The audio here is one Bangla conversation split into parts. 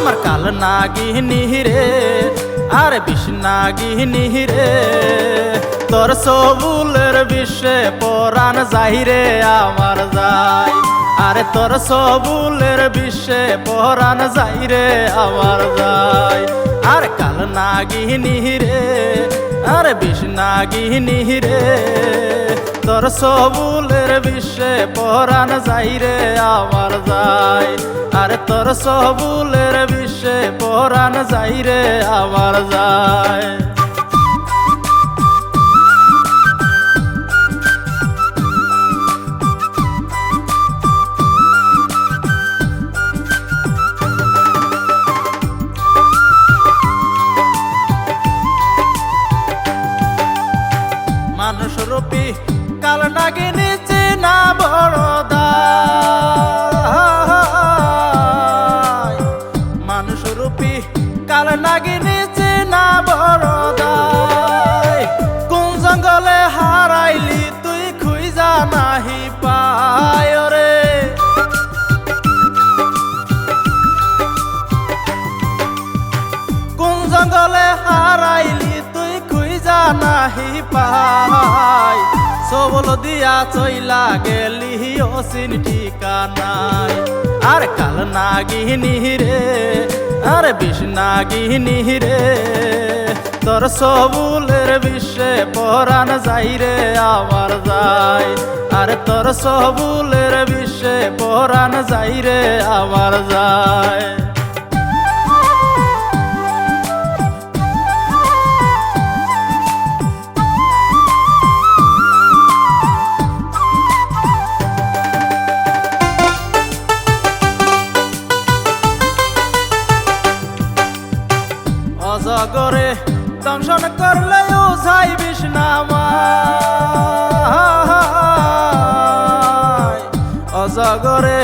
আমার কাল নাগিনী রে, আর বিষ নাগিনী রে। তোর সবুলের বিশ্বে পরাণ যাই রে, আমার যাই। আরে তোর সবুলের বিশ্বে পরাণ যাই রে, আমার যাই। আর কাল নাগিনী রে, আর বিষ নাগিনী রে। তোর সবুলের বিশ্বে পরাণ যাই রে, আমার যাই। আর তোর সবুলের বিশ্বে পরাণ যাই রে, আমার যায় মানুষ রূপী কাল নাগিনী চেনা বড়দা মানুষ রূপী কাল নাগিনী চেনা বড়দাই কোন জঙ্গলে হারাইলি তুই খুঁজা নাহি পায় রে। কোন জঙ্গলে হারাইলি তুই খুঁজা নাহি পাই সবল দিয়া চইলা গেলি অসিন ঠিকানাই আর কাল নাগিনী রে, আর বিষ নাগিনী রে, তোর সবুলের বিশ্বে পরাণ যাই রে আমার যাই। আর তোর সবুলের বিশ্বে পরাণ যাই রে আমার যায় অজগরে দংশন করলে ওঝাই বিষ্ণামায় অজগরে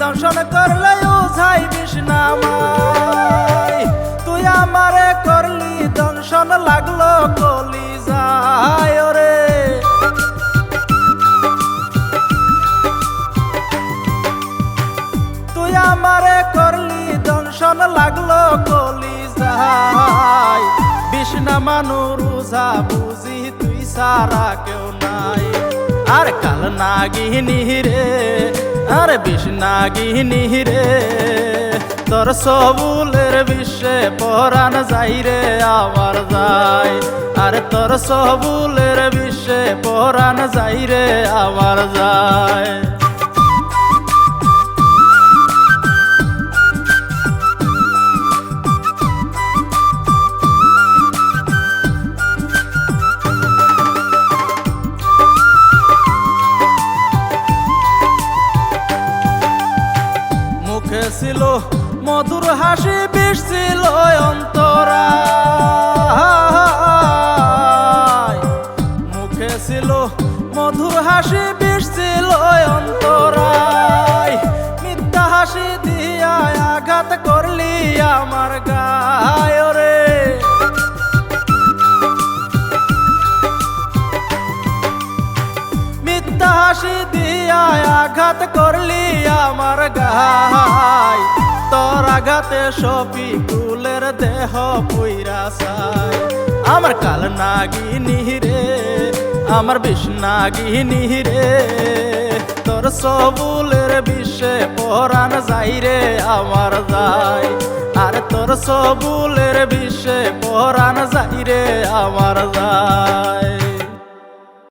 দংশন করলে ওঝাই বিষ্ণামায় তুই আমারে করলি দংশন লাগল কলি যায় রে। তুই আমারে করলি দংশন লাগল মানু রুজা বুঝি তুই সারা কেউ নাই। আর কাল নাগিনী রে, আর বিষ্ণাগিনী রে। তোর সবুলের বিশ্বে পরাণ যাই রে আমার যাই। আর তোর সবুলের বিশ্বে পরাণ যাই রে আমার যায় ছিল মধুর হাসি বিষ ছিল অন্তরা। আঘাত করলি আমার গায়। তোর আঘাতে সপি কুলের দেহ পুইরা সাই আমার কাল নাগিনী রে, আমার বিষ নাগিনী রে। তোর সবুলের বিশ্বে পরাণ যাই রে আমার যাই আর তোর সবুলের বিষে পরাণ যাই রে আমার যায়।